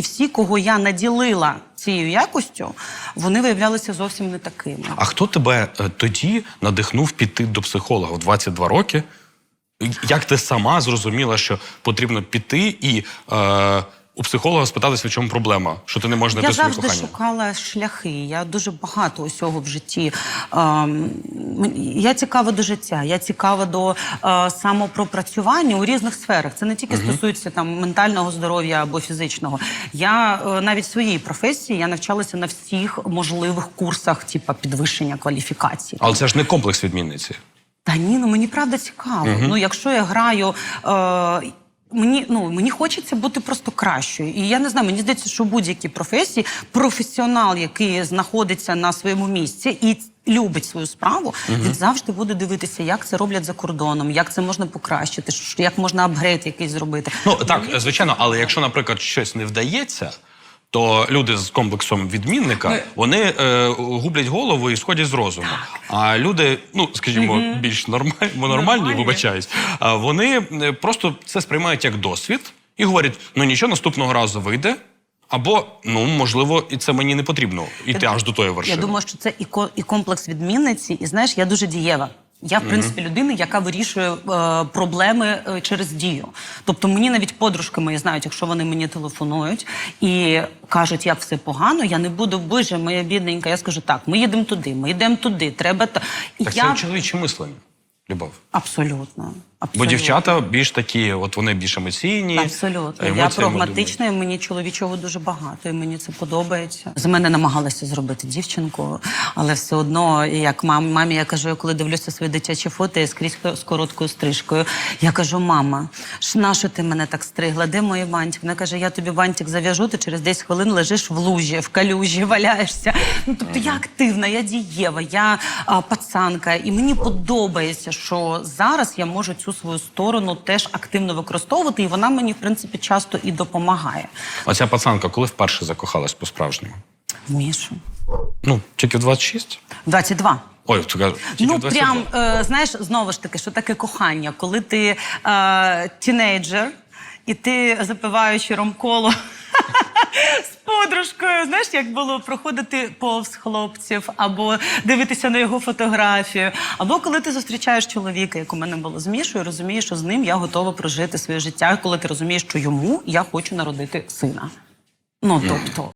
І всі, кого я наділила цією якостю, вони виявлялися зовсім не такими. А хто тебе е, тоді надихнув піти до психолога в 22 роки? Як ти сама зрозуміла, що потрібно піти і е, у психолога спитатися, в чому проблема? Що ти не можеш знайти Я завжди кохання? шукала шляхи. Я дуже багато усього в житті. Ем, я цікава до життя, я цікава до е, самопропрацювання у різних сферах. Це не тільки стосується там ментального здоров'я або фізичного. Я е, навіть в своїй професії я навчалася на всіх можливих курсах, типу підвищення кваліфікації. Але це ж не комплекс відмінниці. Та ні, ну мені правда цікаво. Ну, якщо я граю. Е, Мені ну мені хочеться бути просто кращою, і я не знаю. Мені здається, що в будь-якій професії професіонал, який знаходиться на своєму місці і любить свою справу, він завжди буде дивитися, як це роблять за кордоном, як це можна покращити, як можна апгрейд якийсь зробити. Ну так, звичайно, але якщо, наприклад, щось не вдається, то люди з комплексом відмінника вони е, гублять голову і сходять з розуму. А люди, ну скажімо, більш нормальні, нормальні, Нормальні. вибачаюсь, вони е, просто це сприймають як досвід і говорять: ну нічого наступного разу вийде. Або ну можливо, і це мені не потрібно йти аж до тої вершини. Я думаю, що це і, і комплекс відмінниці, і знаєш, я дуже дієва. Я, в принципі, людина, яка вирішує е, проблеми е, через дію. Тобто мені навіть подружки мої знають, якщо вони мені телефонують і кажуть, як все погано, я не буду, боже, моя бідненька. Я скажу, так, ми їдемо туди, ми йдемо туди, треба та. І так я це чоловіче мислення, любов. абсолютно, Бо дівчата більш такі, от вони більш емоційні. Абсолютно. Я прагматична, і мені чоловічого дуже багато, і мені це подобається. З мене намагалися зробити дівчинку, але все одно, як мам, мамі, я кажу, я коли дивлюся свої дитячі фото, я скрізь з короткою стрижкою. Я кажу, мама, ж на ти мене так стригла? Де мої бантик? Вона каже, я тобі бантик зав'яжу, ти через 10 хвилин лежиш в лужі, в калюжі, валяєшся. Ну тобто я активна, я дієва, я а, пацанка, і мені подобається, що зараз я можу цю свою сторону теж активно використовувати, і вона мені, в принципі, часто і допомагає. Оця пацанка, коли вперше закохалась по-справжньому? В Мішу. Ну, тільки в 26? 22. Ой, тільки ну, 22. прям, е, знаєш, знову ж таки, що таке кохання, коли ти е, тінейджер, і ти запиваючи ромколо подружкою, знаєш, як було проходити повз хлопців, або дивитися на його фотографію, або коли ти зустрічаєш чоловіка, як у мене було з Мішою, розумієш, що з ним я готова прожити своє життя, коли ти розумієш, що йому я хочу народити сина. Ну тобто.